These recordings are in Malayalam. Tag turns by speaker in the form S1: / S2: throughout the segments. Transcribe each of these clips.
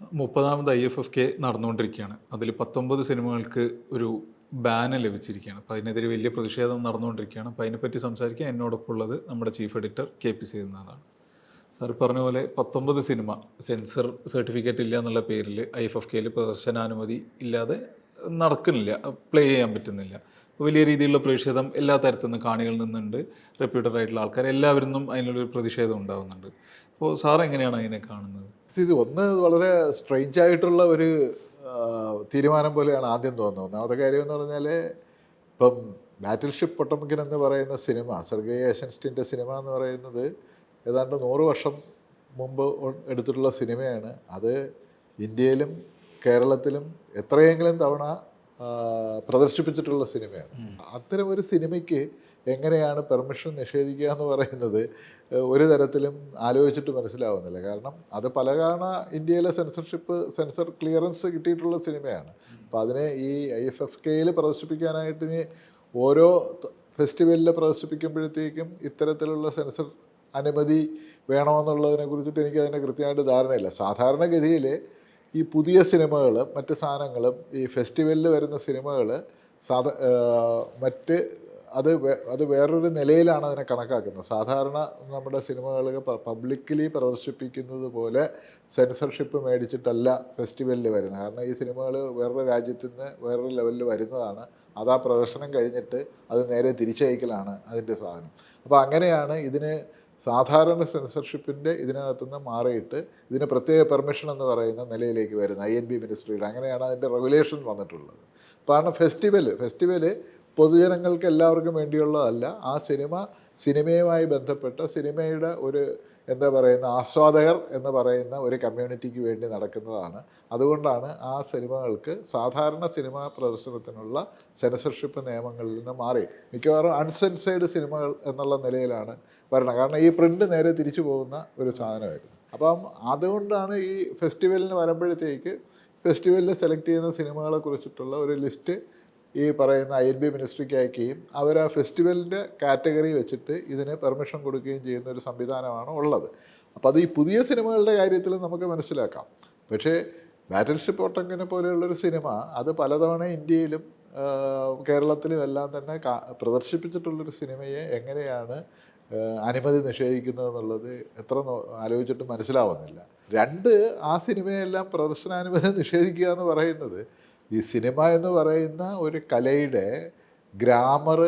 S1: മുപ്പതാമത് ഐ എഫ് എഫ് കെ നടന്നുകൊണ്ടിരിക്കുകയാണ്. അതിൽ പത്തൊമ്പത് സിനിമകൾക്ക് ഒരു ബാന് ലഭിച്ചിരിക്കുകയാണ്. അപ്പോൾ അതിനെതിരെ വലിയ പ്രതിഷേധം നടന്നുകൊണ്ടിരിക്കുകയാണ്. അപ്പോൾ അതിനെപ്പറ്റി സംസാരിക്കാൻ എന്നോടൊപ്പം ഉള്ളത് നമ്മുടെ ചീഫ് എഡിറ്റർ കെ പി സേതുനാഥാണ്. സാർ പറഞ്ഞ പോലെ പത്തൊമ്പത് സിനിമ സെൻസർ സർട്ടിഫിക്കറ്റ് ഇല്ല എന്നുള്ള പേരിൽ ഐ എഫ് എഫ് കെയിൽ പ്രദർശനാനുമതി ഇല്ലാതെ നടക്കുന്നില്ല. പ്ലേ ചെയ്യാൻ പറ്റുന്നില്ല. വലിയ രീതിയിലുള്ള പ്രതിഷേധം എല്ലാ തരത്തിൽ നിന്ന് കാണികളിൽ നിന്നുണ്ട്. റെപ്യൂട്ടഡ് ആയിട്ടുള്ള ആൾക്കാർ എല്ലാവരും അതിനുള്ളൊരു പ്രതിഷേധം ഉണ്ടാകുന്നുണ്ട് അപ്പോൾ സാർ എങ്ങനെയാണ് അതിനെ കാണുന്നത്?
S2: ഇത് ഒന്ന് വളരെ സ്ട്രെയിഞ്ച് ആയിട്ടുള്ള ഒരു തീരുമാനം പോലെയാണ് ആദ്യം തോന്നുന്നത്. ഒന്നാമത്തെ കാര്യം എന്ന് പറഞ്ഞാൽ ഇപ്പം ബാറ്റിൽ ഷിപ്പ് പൊട്ടമുഖൻ എന്ന് പറയുന്ന സിനിമ സെർഗേയ ഏഷൻസ്റ്റിന്റെ സിനിമ എന്ന് പറയുന്നത് ഏതാണ്ട് നൂറ് വർഷം മുമ്പ് എടുത്തിട്ടുള്ള സിനിമയാണ്. അത് ഇന്ത്യയിലും കേരളത്തിലും എത്രയെങ്കിലും തവണ പ്രദർശിപ്പിച്ചിട്ടുള്ള സിനിമയാണ്. അത്തരം ഒരു സിനിമയ്ക്ക് എങ്ങനെയാണ് പെർമിഷൻ നിഷേധിക്കുക എന്ന് പറയുന്നത് ഒരു തരത്തിലും ആലോചിച്ചിട്ട് മനസ്സിലാവുന്നില്ല. കാരണം അത് പല തവണ ഇന്ത്യയിലെ സെൻസർഷിപ്പ് സെൻസർ ക്ലിയറൻസ് കിട്ടിയിട്ടുള്ള സിനിമയാണ്. അപ്പോൾ അതിനെ ഈ ഐ എഫ് എഫ് കെയിൽ പ്രദർശിപ്പിക്കാനായിട്ട് ഇനി ഓരോ ഫെസ്റ്റിവലിൽ പ്രദർശിപ്പിക്കുമ്പോഴത്തേക്കും ഇത്തരത്തിലുള്ള സെൻസർ അനുമതി വേണമെന്നുള്ളതിനെ കുറിച്ചിട്ട് അതിനെ കൃത്യമായിട്ട് ധാരണയില്ല. സാധാരണഗതിയിൽ ഈ പുതിയ സിനിമകൾ മറ്റ് സാധനങ്ങളും ഈ ഫെസ്റ്റിവലിൽ വരുന്ന സിനിമകൾ സാധാ മറ്റ് അത് അത് വേറൊരു നിലയിലാണ് അതിനെ കണക്കാക്കുന്നത്. സാധാരണ നമ്മുടെ സിനിമകൾ പബ്ലിക്കലി പ്രദർശിപ്പിക്കുന്നത് പോലെ സെൻസർഷിപ്പ് മേടിച്ചിട്ടല്ല ഫെസ്റ്റിവലിൽ വരുന്നത്. കാരണം ഈ സിനിമകൾ വേറൊരു രാജ്യത്ത് നിന്ന് വേറൊരു ലെവലിൽ വരുന്നതാണ്. അത് ആ പ്രദർശനം കഴിഞ്ഞിട്ട് അത് നേരെ തിരിച്ചയക്കലാണ് അതിന്റെ സാധനം. അപ്പോൾ അങ്ങനെയാണ് ഇതിന് സാധാരണ സെൻസർഷിപ്പിന്റെ ഇതിനകത്തുനിന്ന് മാറിയിട്ട് ഇതിന് പ്രത്യേക പെർമിഷൻ എന്ന് പറയുന്ന നിലയിലേക്ക് വരുന്നത്. ഐ എൻ ബി മിനിസ്ട്രിയുടെ അങ്ങനെയാണ് അതിന്റെ റെഗുലേഷൻ വന്നിട്ടുള്ളത്. കാരണം ഫെസ്റ്റിവൽ ഫെസ്റ്റിവൽ പൊതുജനങ്ങൾക്ക് എല്ലാവർക്കും വേണ്ടിയുള്ളതല്ല. ആ സിനിമ സിനിമയുമായി ബന്ധപ്പെട്ട സിനിമയുടെ ഒരു എന്താ പറയുന്ന ആസ്വാദകർ എന്ന് പറയുന്ന ഒരു കമ്മ്യൂണിറ്റിക്ക് വേണ്ടി നടക്കുന്നതാണ്. അതുകൊണ്ടാണ് ആ സിനിമകൾക്ക് സാധാരണ സിനിമാ പ്രദർശനത്തിനുള്ള സെൻസർഷിപ്പ് നിയമങ്ങളിൽ നിന്ന് മാറി. മിക്കവാറും അൺസെൻസേർഡ് സിനിമകൾ എന്നുള്ള നിലയിലാണ് വരണം കാരണം ഈ പ്രിന്റ് നേരെ തിരിച്ചു പോകുന്ന ഒരു സാധനമായിരുന്നു. അപ്പം അതുകൊണ്ടാണ് ഈ ഫെസ്റ്റിവലിന് വരുമ്പോഴത്തേക്ക് ഫെസ്റ്റിവലിൽ സെലക്ട് ചെയ്യുന്ന സിനിമകളെ കുറിച്ചിട്ടുള്ള ഒരു ലിസ്റ്റ് ഈ പറയുന്ന ഐ എൻ ബി മിനിസ്ട്രിക്ക് അയക്കുകയും അവർ ആ ഫെസ്റ്റിവലിന്റെ കാറ്റഗറി വെച്ചിട്ട് ഇതിന് പെർമിഷൻ കൊടുക്കുകയും ചെയ്യുന്ന ഒരു സംവിധാനമാണ് ഉള്ളത്. അപ്പോൾ അത് ഈ പുതിയ സിനിമകളുടെ കാര്യത്തിൽ നമുക്ക് മനസ്സിലാക്കാം. പക്ഷേ ബാറ്റിൽ ഷിപ്പ് ഒട്ടങ്കിനെ പോലെയുള്ളൊരു സിനിമ അത് പലതവണ ഇന്ത്യയിലും കേരളത്തിലും എല്ലാം തന്നെ പ്രദർശിപ്പിച്ചിട്ടുള്ളൊരു സിനിമയെ എങ്ങനെയാണ് അനുമതി നിഷേധിക്കുന്നത് എന്നുള്ളത് എത്ര ആലോചിച്ചിട്ട് മനസ്സിലാവുന്നില്ല. രണ്ട് ആ സിനിമയെല്ലാം പ്രദർശനാനുമതി നിഷേധിക്കുക എന്ന് പറയുന്നത് ഈ സിനിമ എന്ന് പറയുന്ന ഒരു കലയുടെ ഗ്രാമർ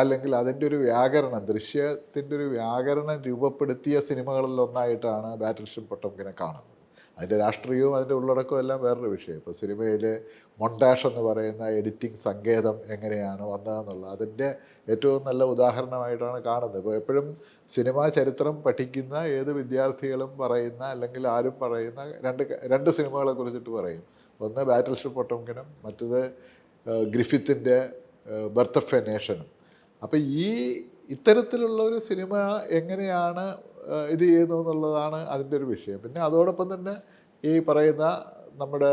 S2: അല്ലെങ്കിൽ അതിന്റെ ഒരു വ്യാകരണം ദൃശ്യത്തിന്റെ ഒരു വ്യാകരണം രൂപപ്പെടുത്തിയ സിനിമകളിൽ ഒന്നായിട്ടാണ് ബാറ്റിൽ ഷിപ്പ് പൊട്ടംകിനെ കാണുന്നത്. അതിന്റെ രാഷ്ട്രീയവും അതിന്റെ ഉള്ളടക്കവും എല്ലാം വേറൊരു വിഷയം. ഇപ്പോൾ സിനിമയിൽ മൊണ്ടാഷ് എന്ന് പറയുന്ന എഡിറ്റിംഗ് സങ്കേതം എങ്ങനെയാണ് വന്നതെന്നുള്ളത് അതിന്റെ ഏറ്റവും നല്ല ഉദാഹരണമായിട്ടാണ് കാണുന്നത്. ഇപ്പോൾ എപ്പോഴും സിനിമാ ചരിത്രം പഠിക്കുന്ന ഏത് വിദ്യാർത്ഥികളും പറയുന്ന അല്ലെങ്കിൽ ആരും പറയുന്ന രണ്ട് രണ്ട് സിനിമകളെ കുറിച്ചിട്ട് പറയും. ഒന്ന് ബാറ്റിൽ ഷിപ്പ് ഒട്ടോമിക്കനും മറ്റത് ഗ്രിഫിത്തിന്റെ ബർത്ത് ഓഫ് എ നേഷനും അപ്പോൾ ഈ ഇത്തരത്തിലുള്ള ഒരു സിനിമ എങ്ങനെയാണ് ഇത് ചെയ്യുന്നു എന്നുള്ളതാണ് അതിന്റെ ഒരു വിഷയം. പിന്നെ അതോടൊപ്പം തന്നെ ഈ പറയുന്ന നമ്മുടെ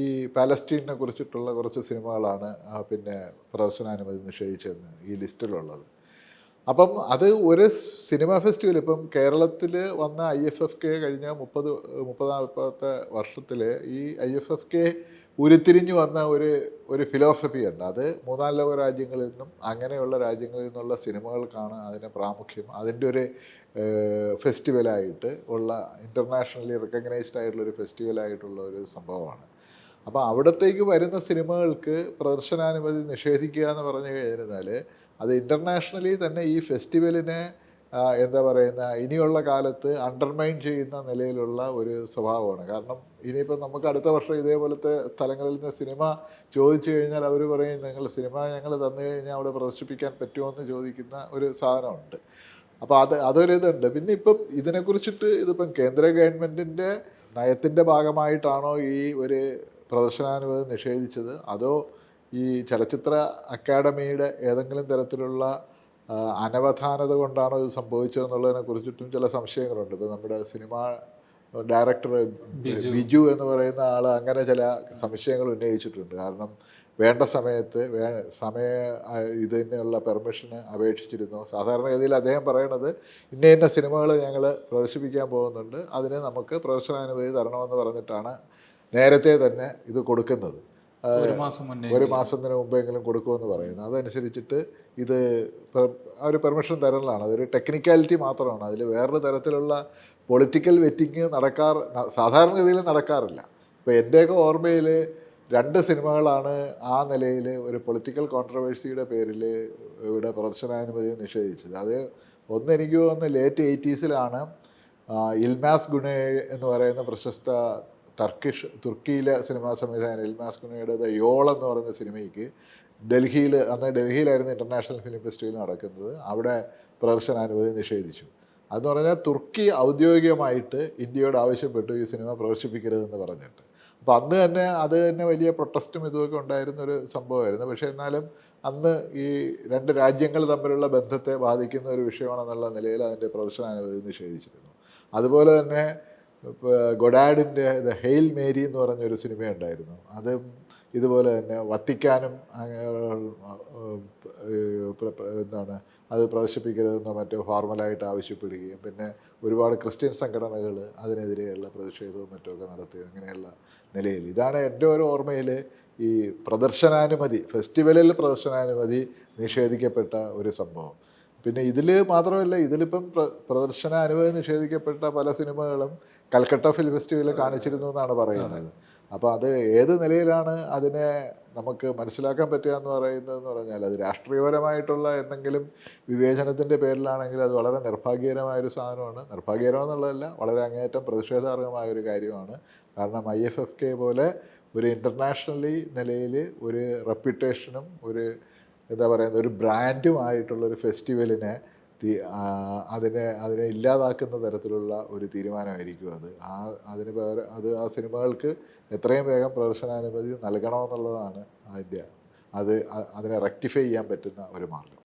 S2: ഈ പാലസ്റ്റീനെ കുറിച്ചിട്ടുള്ള കുറച്ച് സിനിമകളാണ് പിന്നെ പ്രദർശനാനുമതി നിഷേധിച്ചതെന്ന് ഈ ലിസ്റ്റിലുള്ളത്. അപ്പം അത് ഒരു സിനിമ ഫെസ്റ്റിവൽ. ഇപ്പം കേരളത്തിൽ വന്ന ഐ എഫ് എഫ് കെ കഴിഞ്ഞ മുപ്പത് മുപ്പതാമത്തെ വർഷത്തിൽ ഈ ഐ എഫ് എഫ് കെ ഉരുത്തിരിഞ്ഞു വന്ന ഒരു ഒരു ഫിലോസഫി ഉണ്ട്. അത് മൂന്നാം ലോക രാജ്യങ്ങളിൽ നിന്നും അങ്ങനെയുള്ള രാജ്യങ്ങളിൽ നിന്നുള്ള സിനിമകൾക്കാണ് അതിന് പ്രാമുഖ്യം. അതിന്റെ ഒരു ഫെസ്റ്റിവലായിട്ട് ഉള്ള ഇന്റർനാഷണലി റെക്കഗ്നൈസ്ഡ് ആയിട്ടുള്ള ഒരു ഫെസ്റ്റിവലായിട്ടുള്ള ഒരു സംഭവമാണ്. അപ്പോൾ അവിടത്തേക്ക് വരുന്ന സിനിമകൾക്ക് പ്രദർശനാനുമതി നിഷേധിക്കുക എന്ന് പറഞ്ഞു കഴിഞ്ഞാൽ അത് ഇന്റർനാഷണലി തന്നെ ഈ ഫെസ്റ്റിവലിനെ എന്താ പറയുന്ന ഇനിയുള്ള കാലത്ത് അണ്ടർമൈൻ ചെയ്യുന്ന നിലയിലുള്ള ഒരു സ്വഭാവമാണ്. കാരണം ഇനിയിപ്പോൾ നമുക്ക് അടുത്ത വർഷം ഇതേപോലത്തെ സ്ഥലങ്ങളിൽ നിന്ന് സിനിമ ചോദിച്ചു കഴിഞ്ഞാൽ അവർ പറയും നിങ്ങൾ സിനിമ ഞങ്ങൾ തന്നു കഴിഞ്ഞാൽ അവിടെ പ്രദർശിപ്പിക്കാൻ പറ്റുമോ? എന്ന് ചോദിക്കുന്ന ഒരു സാധനമുണ്ട്. അപ്പോൾ അത് അതൊരു ഇതുണ്ട്. പിന്നെ ഇപ്പം ഇതിനെക്കുറിച്ചിട്ട് ഇതിപ്പം കേന്ദ്ര ഗവൺമെന്റിന്റെ നയത്തിന്റെ ഭാഗമായിട്ടാണോ ഈ ഒരു പ്രദർശനാനുമതി നിഷേധിച്ചത്? അതോ ഈ ചലച്ചിത്ര അക്കാഡമിയുടെ ഏതെങ്കിലും തരത്തിലുള്ള അനവധാനത കൊണ്ടാണോ ഇത് സംഭവിച്ചതെന്നുള്ളതിനെ കുറിച്ചിട്ടും ചില സംശയങ്ങളുണ്ട്. ഇപ്പോൾ നമ്മുടെ സിനിമ ഡയറക്ടർ ബിജു. എന്ന് പറയുന്ന ആൾ അങ്ങനെ ചില സംശയങ്ങൾ ഉന്നയിച്ചിട്ടുണ്ട്. കാരണം വേണ്ട സമയത്ത് വേ സമയ ഇതിനുള്ള പെർമിഷന് അപേക്ഷിച്ചിരുന്നു. സാധാരണഗതിയിൽ അദ്ദേഹം പറയണത് ഇന്ന ഇന്ന സിനിമകൾ ഞങ്ങൾ പ്രദർശിപ്പിക്കാൻ പോകുന്നുണ്ട്. അതിന് നമുക്ക് പ്രദർശനാനുമതി തരണമെന്ന് പറഞ്ഞിട്ടാണ് നേരത്തെ തന്നെ ഇത് കൊടുക്കുന്നത്.
S1: ഒരു മാസം മുന്നേ
S2: ഒരു മാസത്തിന് മുമ്പെങ്കിലും കൊടുക്കുമെന്ന് പറയുന്നു. അതനുസരിച്ചിട്ട് ഇത് ആ ഒരു പെർമിഷൻ തരലാണ്. അതൊരു ടെക്നിക്കാലിറ്റി മാത്രമാണ്. അതിൽ വേറൊരു തരത്തിലുള്ള പൊളിറ്റിക്കൽ വെറ്റിങ് നടക്കാറ് സാധാരണഗതിയിൽ നടക്കാറില്ല. ഇപ്പോൾ എന്റെയൊക്കെ ഓർമ്മയിൽ രണ്ട് സിനിമകളാണ് ആ നിലയിൽ ഒരു പൊളിറ്റിക്കൽ കോൺട്രവേഴ്സിയുടെ പേരിൽ ഇവിടെ പ്രദർശനാനുമതി നിഷേധിച്ചത്. അത് ഒന്ന് എനിക്ക് തോന്നുന്നു ലേറ്റ് എയ്റ്റീസിലാണ് ഇൽമാസ് ഗുണേ എന്ന് പറയുന്ന പ്രശസ്ത ടർക്കിഷ് തുർക്കിയിലെ സിനിമാ സംവിധായകൻ എൽമാസ്കുനയുടെ ദ യോൾ എന്ന് പറയുന്ന സിനിമയ്ക്ക് ഡൽഹിയിൽ അന്ന് ഡൽഹിയിലായിരുന്നു ഇന്റർനാഷണൽ ഫിലിം ഫെസ്റ്റിവൽ നടക്കുന്നത്. അവിടെ പ്രദർശന അനുമതി നിഷേധിച്ചു. അതെന്ന് പറഞ്ഞാൽ തുർക്കി ഔദ്യോഗികമായിട്ട് ഇന്ത്യയോട് ആവശ്യപ്പെട്ടു ഈ സിനിമ പ്രദർശിപ്പിക്കരുതെന്ന് പറഞ്ഞിട്ട്. അപ്പോൾ അന്ന് തന്നെ അത് തന്നെ വലിയ പ്രൊട്ടസ്റ്റും ഇതുമൊക്കെ ഉണ്ടായിരുന്ന ഒരു സംഭവമായിരുന്നു. പക്ഷേ എന്നാലും അന്ന് ഈ രണ്ട് രാജ്യങ്ങൾ തമ്മിലുള്ള ബന്ധത്തെ ബാധിക്കുന്ന ഒരു വിഷയമാണെന്നുള്ള നിലയിൽ അതിന്റെ പ്രദർശനാനുമതി നിഷേധിച്ചിരുന്നു. അതുപോലെ തന്നെ ഗൊഡാഡിന്റെ ദ ഹെയിൽ മേരി എന്ന് പറഞ്ഞൊരു സിനിമയുണ്ടായിരുന്നു അതും ഇതുപോലെ തന്നെ വത്തിക്കാനും എന്താണ് അത് പ്രദർശിപ്പിക്കരുതെന്നോ മറ്റോ ഫോർമലായിട്ട് ആവശ്യപ്പെടുകയും പിന്നെ ഒരുപാട് ക്രിസ്ത്യൻ സംഘടനകൾ അതിനെതിരെയുള്ള പ്രതിഷേധവും മറ്റുമൊക്കെ നടത്തി അങ്ങനെയുള്ള നിലയിൽ. ഇതാണ് എന്റെ ഒരു ഓർമ്മയിൽ ഈ പ്രദർശനാനുമതി ഫെസ്റ്റിവലിൽ പ്രദർശനാനുമതി നിഷേധിക്കപ്പെട്ട ഒരു സംഭവം. പിന്നെ ഇതിൽ മാത്രമല്ല ഇതിലിപ്പം പ്ര പ്രദർശന അനുമതി നിഷേധിക്കപ്പെട്ട പല സിനിമകളും കൽക്കട്ട ഫിലിം ഫെസ്റ്റിവലിൽ കാണിച്ചിരുന്നു എന്നാണ് പറയുന്നത്. അപ്പോൾ അത് ഏത് നിലയിലാണ് അതിനെ നമുക്ക് മനസ്സിലാക്കാൻ പറ്റുക എന്ന് പറയുന്നതെന്ന് പറഞ്ഞാൽ അത് രാഷ്ട്രീയപരമായിട്ടുള്ള എന്തെങ്കിലും വിവേചനത്തിന്റെ പേരിലാണെങ്കിൽ അത് വളരെ നിർഭാഗ്യകരമായൊരു സാധനമാണ്. നിർഭാഗ്യകരമെന്നുള്ളതല്ല വളരെ അങ്ങേയറ്റം പ്രതിഷേധാർഹമായ ഒരു കാര്യമാണ്. കാരണം ഐ എഫ് എഫ് കെ പോലെ ഒരു ഇന്റർനാഷണലി നിലയിൽ ഒരു റെപ്യൂട്ടേഷനും ഒരു എന്താ പറയുന്നത് ഒരു ബ്രാൻഡുമായിട്ടുള്ള ഒരു ഫെസ്റ്റിവലിനെ അതിനെ അതിനെ ഇല്ലാതാക്കുന്ന തരത്തിലുള്ള ഒരു തീരുമാനമായിരിക്കും അത്. ആ അതിന് പകരം അത് ആ സിനിമകൾക്ക് എത്രയും വേഗം പ്രദർശനാനുമതി നൽകണമെന്നുള്ളതാണ് അതിന്റെ അത് അതിനെ റെക്ടിഫൈ ചെയ്യാൻ പറ്റുന്ന ഒരു മാർഗം